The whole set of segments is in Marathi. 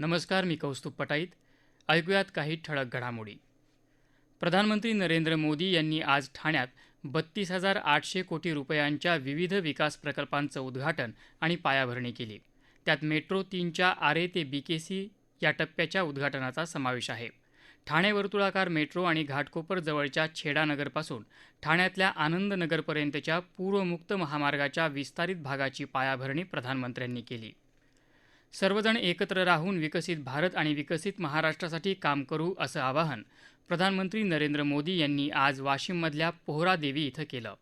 नमस्कार मी कौस्तुभ पटाईत. ऐकूयात काही ठळक घडामोडी. प्रधानमंत्री नरेंद्र मोदी यांनी आज ठाण्यात बत्तीस हजार आठशे कोटी रुपयांच्या विविध विकास प्रकल्पांचं उद्घाटन आणि पायाभरणी केली. त्यात मेट्रो तीनच्या आरे ते बीकेसी या टप्प्याच्या उद्घाटनाचा समावेश आहे. ठाणे वर्तुळाकार मेट्रो आणि घाटकोपर जवळच्या छेडानगरपासून ठाण्यातल्या आनंदनगरपर्यंतच्या पूर्वमुक्त महामार्गाच्या विस्तारित भागाची पायाभरणी प्रधानमंत्र्यांनी केली. सर्वजण एकत्र राहून विकसित भारत आणि विकसित महाराष्ट्रासाठी काम करू असं आवाहन प्रधानमंत्री नरेंद्र मोदी यांनी आज वाशिममधल्या पोहरादेवी इथं केलं.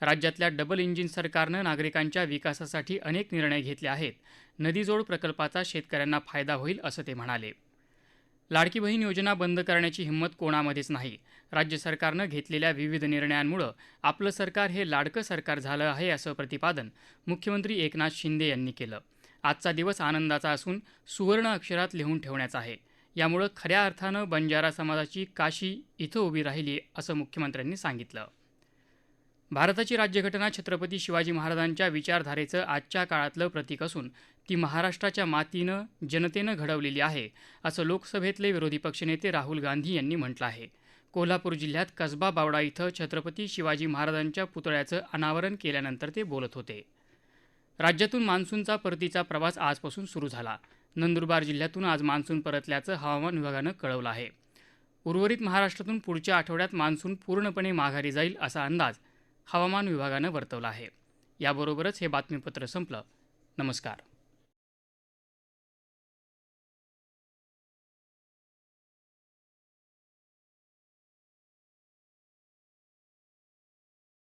राज्यातल्या डबल इंजिन सरकारनं नागरिकांच्या विकासासाठी अनेक निर्णय घेतले आहेत. नदीजोड प्रकल्पाचा शेतकऱ्यांना फायदा होईल असं ते म्हणाले. लाडकी बहीण योजना बंद करण्याची हिंमत कोणामध्येच नाही. राज्य सरकारनं घेतलेल्या विविध निर्णयांमुळं आपलं सरकार हे लाडकं सरकार झालं आहे असं प्रतिपादन मुख्यमंत्री एकनाथ शिंदे यांनी केलं. आजचा दिवस आनंदाचा असून सुवर्ण अक्षरात लिहून ठेवण्याचा आहे. यामुळं खऱ्या अर्थानं बंजारा समाजाची काशी इथं उभी राहिली असं मुख्यमंत्र्यांनी सांगितलं. भारताची राज्यघटना छत्रपती शिवाजी महाराजांच्या विचारधारेचं आजच्या काळातलं प्रतीक असून ती महाराष्ट्राच्या मातीनं जनतेनं घडवलेली आहे असं लोकसभेतले विरोधी पक्षनेते राहुल गांधी यांनी म्हटलं आहे. कोल्हापूर जिल्ह्यात कसबा बावडा इथं छत्रपती शिवाजी महाराजांच्या पुतळ्याचं अनावरण केल्यानंतर ते बोलत होते. राज्यातून मान्सूनचा परतीचा प्रवास आजपासून सुरू झाला. नंदुरबार जिल्ह्यातून आज मान्सून परतल्याचं हवामान विभागानं कळवलं आहे. उर्वरित महाराष्ट्रातून पुढच्या आठवड्यात मान्सून पूर्णपणे माघारी जाईल असा अंदाज हवामान विभागानं वर्तवला आहे. याबरोबरच हे बातमीपत्र संपलं. नमस्कार.